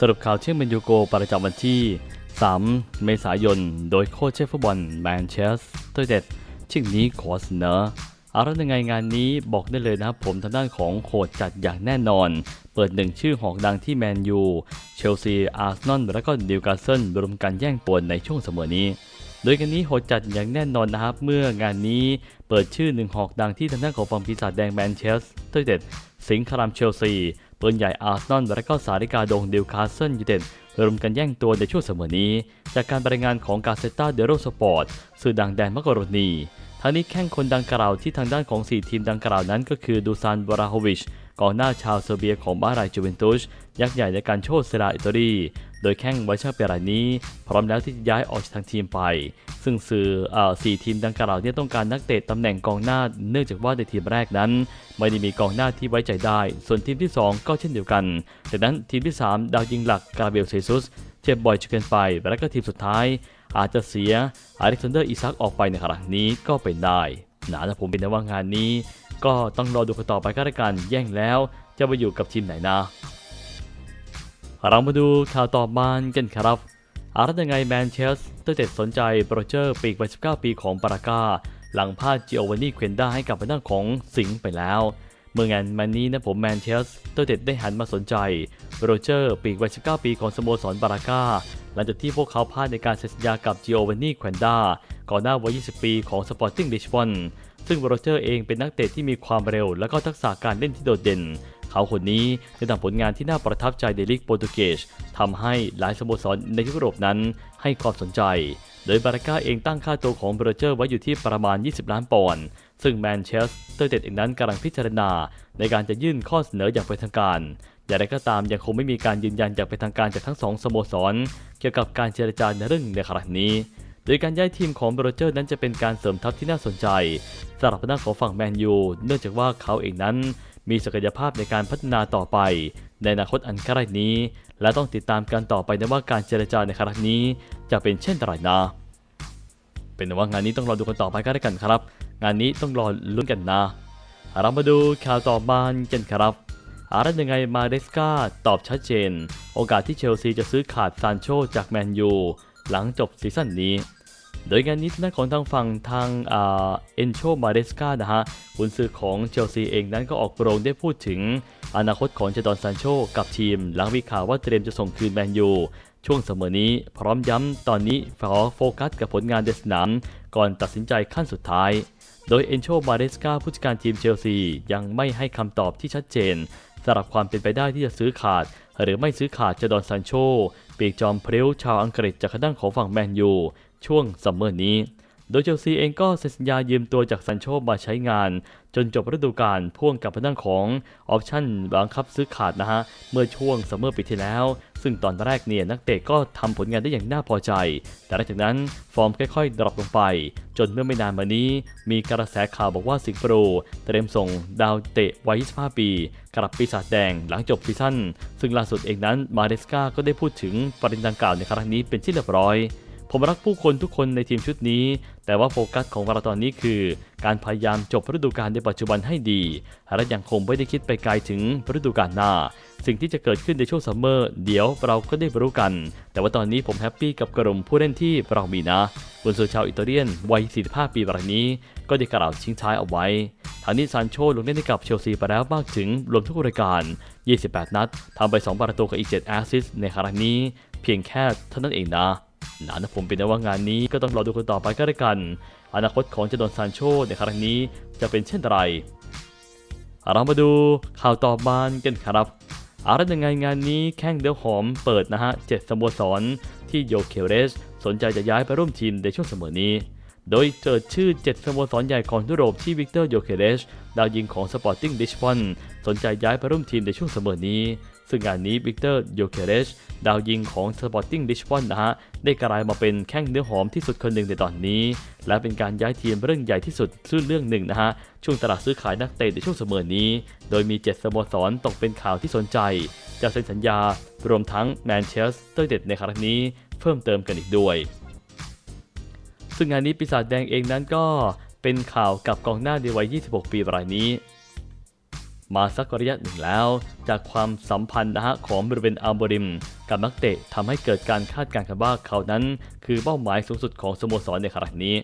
สรุปข่าวเที่ยงเมนยูโกประจำวันที่ 3 เมษายน โดยโค้ชเชฟฟุตบอลแมนเชสเตอร์เด็ดชิ่งนี้ขอเสนอเอาละยังไงงานนี้บอกได้เลยนะครับผมทางด้านของโค้ชจัดอย่างแน่นอน เปิดหนึ่งชื่อหอกดังที่แมนยู เชลซี อาร์เซนอล และก็นิวคาสเซิลรวมกันแย่งตัวในช่วงเสมอนี้ โดยกันนี้โหดจัดอย่างแน่นอนนะครับ เมื่องานนี้เปิดชื่อหนึ่งหอกดังที่ทางด้านของฝั่งปีศาจแดงแมนเชสเตอร์เด็ดสิงห์คารามเชลซี ปืนใหญ่อาร์ซนอลและก็สาริกาดงดิวคาสเซิลยูเต็ดรวมกันแย่งตัวในช่วงเสมอนี้ จากการรายงานของกาเซต้าเดโรสปอร์ตสื่อดังแดนมักกะโรนีทั้งนี้แข่งคนดังกล่าวที่ทางด้านของ 4 ทีมดังกล่าวนั้นก็คือดูซานบราโฮวิชกองหน้าชาวเซอร์เบียของบาร์ไรจูเวนตุสยักษ์ใหญ่ในการโชว์เซราอิตาลี โดยแข้งไวชาเปรายนี้ พร้อมแล้วที่จะย้ายออกจากทางทีมไป ซึ่งสื่ออสี่ทีมดังกล่าวเนี่ยต้องการนักเตะตำแหน่งกองหน้า เนื่องจากว่าในทีมแรกนั้น ไม่ได้มีกองหน้าที่ไว้ใจได้ ส่วนทีมที่ 2 ก็เช่นเดียวกันดังนั้นทีมที่ 3 ดาวยิงหลักกาเบลเซซุสเจ็บบ่อยจนเกนไปและก็ทีมสุดท้าย อาจจะเสียอเล็กซานเดอร์อิซักออกไปในครั้งนี้ก็เป็นได้นะแต่ผมเป็นแต่ว่างานนี้ ก็ต้องรอดูกันต่อไปก็แล้วกันแย่งแล้วจะไปอยู่กับทีมไหนนะ เรามาดูข่าวต่อมากันครับอารัตยังไงแมนเชสเตอร์เต็ดสนใจโปรเจอร์ปีกวัย19 ปีของปารากา หลังพาดจิโอวานี่เควนด้าให้กับทางด้านของสิงห์ไปแล้ว เมื่องานมันนี้นะผมแมนเชสเตอร์เต็ดได้หันมาสนใจโรเจอร์ปีกวัย19 ปีของสโมสรบารากา หลังจากที่พวกเขาพลาดในการเซ็นสัญญากับจิโอวานี่เควนด้าก่อนหน้าวัย 20 ปีของสปอร์ติ้งลิชบอนซึ่งโรเจอร์เองเป็นนักเตะที่มีความเร็วและก็ทักษะการเล่นที่โดดเด่น เขาคนนี้ได้ทำผลงานที่น่าประทับใจในลีกโปรตุเกสทำให้หลายสโมสรในยุโรปนั้นให้ความสนใจ โดยบาราก้าเองตั้งค่าตัวของโรเจอร์ไว้อยู่ที่ประมาณ 20 ล้านปอนด์ซึ่งแมนเชสเตอร์เด็ดเองนั้นกำลังพิจารณา ในการจะยื่นข้อเสนออย่างเป็นทางการอย่างไรก็ตามยังคงไม่มีการยืนยันอย่างเป็นทางการจากทั้งสองสโมสร เกี่ยวกับการเจรจาในเรื่องในครั้งนี้ โดยการย้ายทีมของโรเจอร์นั้นจะเป็นการเสริมทัพที่น่าสนใจสำหรับหน้าของฝั่งแมนยูเนื่องจากว่าเขาเองนั้น มีศักยภาพในการพัฒนาต่อไป ในอนาคตอันใกล้นี้ และต้องติดตามกันต่อไปนะว่าการเจรจาในครั้งนี้จะเป็นเช่นไรนะ เป็นว่างานนี้ต้องรอดูกันต่อไปก็ได้กันครับ งานนี้ต้องรอลุ้นกันนะ เรามาดูข่าวต่อมากันครับอารัตยังไงมาเดสกาตอบชัดเจน โอกาสที่เชลซีจะซื้อขาดซานโชจากแมนยูหลังจบซีซั่นนี้ โดยงานนี้ทางด้านของทางฝั่งทางเอ็นโชมาเดสกานะฮะกุนซือของเชลซีเองนั้นก็ออกโรงได้พูดถึงอนาคตของเจดอนซานโชกับทีม หลังมีข่าวว่าเตรียมจะส่งคืนแมนยูช่วงเสมอนี้พร้อมย้ำตอนนี้ขอโฟกัสกับผลงานในสนามก่อนตัดสินใจขั้นสุดท้าย โดยเอนโชมาเดสกาผู้จัดการทีมเชลซียังไม่ให้คำตอบที่ชัดเจนสำหรับความเป็นไปได้ที่จะซื้อขาด หรือไม่ซื้อขาดเจดอนซานโชปีกจอมเพริ้วชาวอังกฤษจากด้านของฝั่งแมนยู ช่วงซัมเมอร์นี้ โดยเชลซีเองก็เซ็นสัญญายืมตัวจากซันโชมาใช้งาน จนจบฤดูกาลพ่วงกับทางของออปชั่นบังคับซื้อขาดนะฮะ เมื่อช่วงซัมเมอร์ปีที่แล้ว ซึ่งตอนแรกเนี่ยนักเตะก็ทำผลงานได้อย่างน่าพอใจ แต่หลังจากนั้นฟอร์มค่อยๆ ดรอปลงไป จนเมื่อไม่นานมานี้ มีกระแสข่าวบอกว่าสิงห์โปรเตรียมส่งดาวเตะวัย 25 ปีกลับปีศาจแดงหลังจบซีซั่นซึ่งล่าสุดเองนั้นมาเดสกาก็ได้พูดถึงประเด็นดังกล่าวในครั้งนี้เป็นที่เรียบร้อย ผมรักผู้คนทุกคนในทีมชุดนี้ แต่ว่าโฟกัสของเราตอนนี้คือ การพยายามจบฤดูกาลในปัจจุบันให้ดี และยังคงไม่ได้คิดไปไกลถึงฤดูกาลหน้า สิ่งที่จะเกิดขึ้นในช่วงซัมเมอร์เดี๋ยวเราก็ได้รู้กัน แต่ว่าตอนนี้ผมแฮปปี้กับกลุ่มผู้เล่นที่เรามีนะกุนซือชาวอิตาเลียนวัย 45 ปีแบบนี้ ก็ได้กล่าวทิ้งท้ายเอาไว้ทางนี้ซานโชลงเล่นให้กับเชลซีไปแล้วมากถึงรวมทุกรายการ 28 นัดทำไป 2 ประตูกับอีก 7 แอสซิสต์ในครั้งนี้ เพียงแค่เท่านั้นเองนะ นะนะผมเป็นนว่างานนี้ก็ต้องรอดูกันต่อไปก็แล้วกัน อนาคตของเจดอนซานโชในครั้งนี้จะเป็นเช่นไร เรามาดูข่าวต่อมากันครับอารัตยังไงงานนี้แข้งเดียวหอมเปิดนะฮะเจ็ดสโมสรที่โยเคเรส สนใจจะย้ายไปร่วมทีมในช่วงเสมอนี้ โดยเจอชื่อ 7 สโมสรใหญ่ของยุโรปที่วิกเตอร์โยเคเรส ดาวยิงของสปอร์ติ้งดิชบอนสนใจย้ายไปร่วมทีมในช่วงเสมอนี้ ซึ่งงานนี้วิกเตอร์โยเคเรสดาวยิงของสปอร์ติ้งดิชบอนนะฮะ ได้กลายมาเป็นแข้งเนื้อหอมที่สุดคนหนึ่งในตอนนี้ และเป็นการย้ายทีมเรื่องใหญ่ที่สุดชื่อเรื่องหนึ่งนะฮะ ช่วงตลาดซื้อขายนักเตะในช่วงเสมอนี้ โดยมี 7สโมสรตกเป็นข่าวที่สนใจ จะเซ็นสัญญารวมทั้งแมนเชสเตอร์เด็ดในครั้งนี้เพิ่มเติมกันอีกด้วย ซึ่งงานนี้ปีศาจแดงเองนั้นก็เป็นข่าวกับกองหน้าในวัย 26 ปีรายนี้ มาสักระยะหนึ่งแล้ว จากความสัมพันธ์นะฮะของบริเวณอัลบริม กับนักเตะทำให้เกิดการคาดการณ์กันว่าเขานั้น คือเป้าหมายสูงสุดของสโมสรในครั้งนี้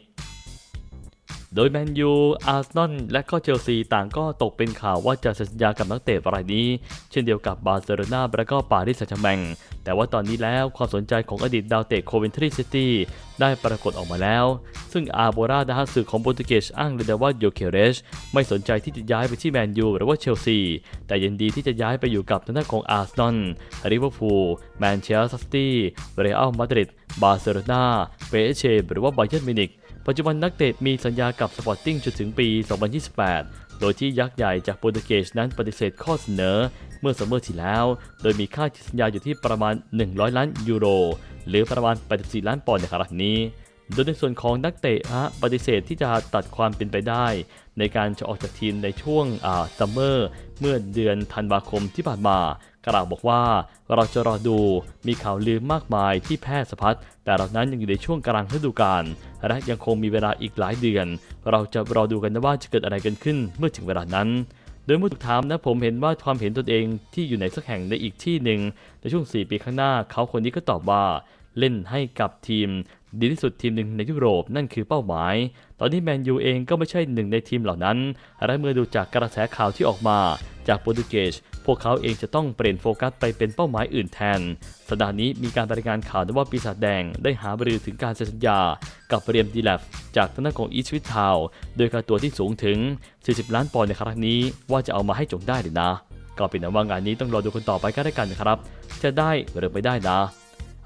โดยแมนยู อาร์เซนอล และก็เชลซีต่างก็ตกเป็นข่าวว่าจะเซ็นสัญญากับนักเตะรายนี้ เช่นเดียวกับบาร์เซโลนาและก็ปารีสแซงต์แชร์แมงแต่ว่าตอนนี้แล้วความสนใจของอดีตดาวเตะโคเวนทรีซิตี้ได้ปรากฏออกมาแล้ว ซึ่งอาโบราดาฮสื่อของโปรตุเกสอ้างเลยนะว่าโยเคเรชไม่สนใจที่จะย้ายไปที่แมนยูหรือว่าเชลซี แต่ยินดีที่จะย้ายไปอยู่กับทางด้านของอาร์เซนอลลิเวอร์พูลแมนเชสเตอร์ซิตี้เรอัลมาดริดบาร์เซโลนาเปเชหรือว่าไบเยร์นมิวนิก ปัจจุบันนักเตะมีสัญญากับสปอร์ติ้งจนถึงปี 2028 โดยที่ยักษ์ใหญ่จากโปรตุเกสนั้นปฏิเสธข้อเสนอ เมื่อซัมเมอร์ที่แล้ว โดยมีค่าสัญญาอยู่ที่ประมาณ 100 ล้านยูโร หรือประมาณ 84 ล้านปอนด์ในครั้งนี้ โดยในส่วนของนักเตะปฏิเสธที่จะตัดความเป็นไปได้ ในการจะออกจากทีมในช่วงซัมเมอร์เมื่อเดือนธันวาคมที่ผ่านมา กล่าวบอกว่าเราจะรอดูมีข่าวลือมากมายที่แพร่สะพัดแต่เรานั้นยังอยู่ในช่วงกลางฤดูกาลและยังคงมีเวลาอีกหลายเดือน เราจะรอดูกันนะว่าจะเกิดอะไรกันขึ้นเมื่อถึงเวลานั้น โดยเมื่อถูกถามนะผมเห็นว่าความเห็นตนเองที่อยู่ในสักแห่งในอีกที่หนึ่งในช่วง 4 ปีข้างหน้า เขาคนนี้ก็ตอบว่าเล่นให้กับทีม ดีที่สุดทีมหนึ่งในยุโรปนั่นคือเป้าหมาย ตอนนี้แมนยูเองก็ไม่ใช่หนึ่งในทีมเหล่านั้นและเมื่อดูจากกระแสข่าวที่ออกมาจากโปรตุเกส พวกเขาเองจะต้องเปลี่ยนโฟกัสไปเป็นเป้าหมายอื่นแทน สัปดาห์นี้มีการรายงานข่าวว่าปีศาจแดงได้หาบรือถึงการเซ็นสัญญา กับเรียมดีแลฟจากทางด้านของอีชวิตทาวน์โดยค่าตัวที่สูงถึง 40 ล้านปอนด์ในครั้งนี้ว่าจะเอามาให้จงได้หรือนะ ก็เป็นนว่างานนี้ต้องรอดูกันต่อไปก็ได้กันนะครับ จะได้หรือไม่ได้นะ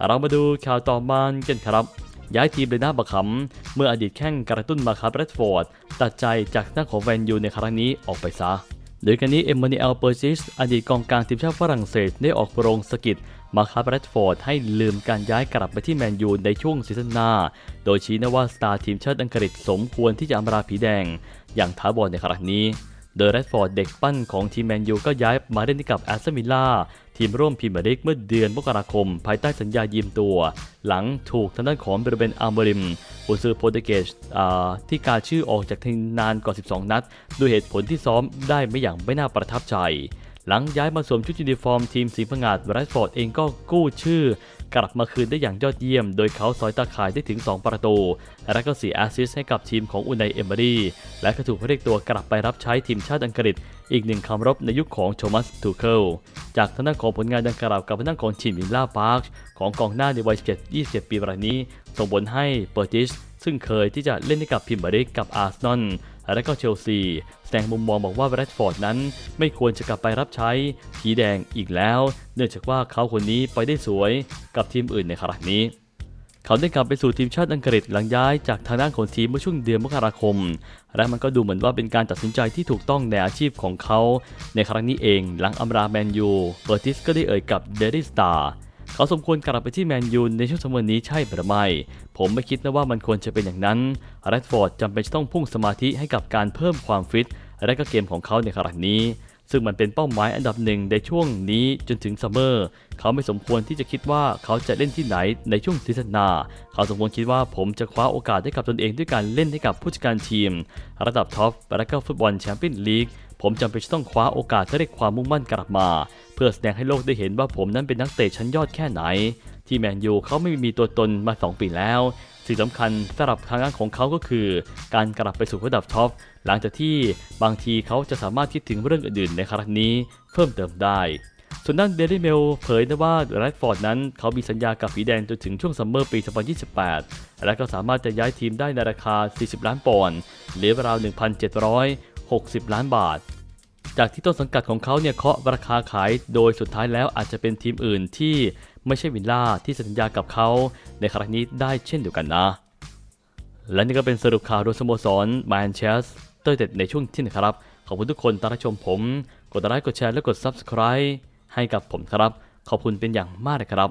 เรามาดูข่าวต่อมากันครับย้ายทีมเลยนะบักขำเมื่ออดีตแข้งกระตุ้นมาคาร์เรดฟอร์ด ตัดใจจากหน้าของแวนยูในครั้งนี้ออกไปซะ โดยกันนี้เอมมานูเอลเปอร์ซิสอดีตกองกลางทีมชาติฝรั่งเศสได้ออกโปรงสกิดมาคาร์แรดฟอร์ดให้ลืมการย้ายกลับไปที่แมนยูในช่วงซีซั่นหน้า โดยชี้นะว่าสตาร์ทีมชาติอังกฤษสมควรที่จะอำลาผีแดง อย่างท้าบอลในครั้งนี้ เดอะแรดฟอร์ดเด็กปั้นของทีมแมนยูก็ย้ายมาเล่นกับแอสตันวิลล่าทีมร่วมพรีเมียร์ลีกเมื่อเดือนมกราคม ภายใต้สัญญายืมตัว หลังถูกทางด้านของเบรเบนอาร์มริมอุซือโปรตุเกสที่การชื่อออกจากทีมนานกว่า 12 นัดด้วยเหตุผลที่ซ้อมได้ไม่อย่างไม่น่าประทับใจ หลังย้ายมาสวมชุดยูนิฟอร์มทีมสีผงาดแรดฟอร์ดเองก็กู้ชื่อ กลับมาคืนได้อย่างยอดเยี่ยม โดยเขาซอยตาข่ายได้ถึง 2 ประตู และก็4แอสซิสให้กับทีมของอุนไนเอมเบอรี่และก็ถูกเรียกตัวกลับไปรับใช้ทีมชาติอังกฤษ อีกหนึ่งคำรบในยุคของโทมัสทูเคิลจากทางด้านของผลงานดังกล่าวกับทางด้านของทีมวิลล่าพาร์คของกองหน้าในวัย7 27 ปีรายนี้ส่งผลให้เปอร์ติชซึ่งเคยที่จะเล่นให้กับพิมเบริกกับอาร์เซนอล และก็เชลซีแสดงมุมมองบอกว่าแรดฟอร์ดนั้นไม่ควรจะกลับไปรับใช้ผีแดงอีกแล้ว เนื่องจากว่าเขาคนนี้ไปได้สวยกับทีมอื่นในครั้งนี้เขาได้กลับไปสู่ทีมชาติอังกฤษหลังย้ายจากทางด้านของทีมเมื่อช่วงเดือนมกราคม และมันก็ดูเหมือนว่าเป็นการตัดสินใจที่ถูกต้องในอาชีพของเขา ในครั้งนี้เองหลังอำราแมนยูเบอร์ติสก็ได้เอ่ยกับเดลิสตาร์ เขาสมควรกลับไปที่แมนยูในช่วงสมัยนี้ใช่หรือไม่ ผมไม่คิดนะว่ามันควรจะเป็นอย่างนั้นแรดฟอร์ดจำเป็นต้องพุ่งสมาธิให้กับการเพิ่มความฟิต และก็เกมของเขาในครั้งนี้ซึ่งมันเป็นเป้าหมายอันดับหนึ่งในช่วงนี้จนถึงซัมเมอร์ เขาไม่สมควรที่จะคิดว่าเขาจะเล่นที่ไหนในช่วงซีซั่นหน้า เขาสมควรคิดว่าผมจะคว้าโอกาสให้กับตนเองด้วยการเล่นให้กับผู้จัดการทีม ระดับท็อปและก็ฟุตบอลแชมเปี้ยนลีก ผมจำเป็นจะต้องคว้าโอกาสและเรียกความมุ่งมั่นกลับมา เพื่อแสดงให้โลกได้เห็นว่าผมนั้นเป็นนักเตะชั้นยอดแค่ไหน ที่แมนยูเขาไม่มีตัวตนมา 2 ปีแล้วสิ่งสำคัญสำหรับทางด้านของเขาก็คือ การกลับไปสู่ระดับท็อปหลังจากที่บางทีเขาจะสามารถคิดถึงเรื่องอื่นๆในครั้งนี้เพิ่มเติมได้ ส่วนด้านเดลี่เมลเผยนะว่าแรดฟอร์ดนั้นเขามีสัญญากับผีแดงจนถึงช่วงซัมเมอร์ปี 2028 และก็สามารถจะย้ายทีมได้ในราคา 40 ล้านปอนด์หรือราว 1,700 60 ล้านบาท จากที่ต้นสังกัดของเขาเนี่ยเคาะราคาขาย โดยสุดท้ายแล้วอาจจะเป็นทีมอื่นที่ไม่ใช่วิลล่าที่สัญญากับเขาในครั้งนี้ได้เช่นเดียวกันนะ และนี่ก็เป็นสรุปข่าวโดยสโมสรแมนเชสเตอร์เด็ดในช่วงที่นึ่งครับ ขอบคุณทุกคนที่รับชมผม กดไลค์กดแชร์และกด Subscribe ให้กับผมครับ ขอบคุณเป็นอย่างมากเลยครับ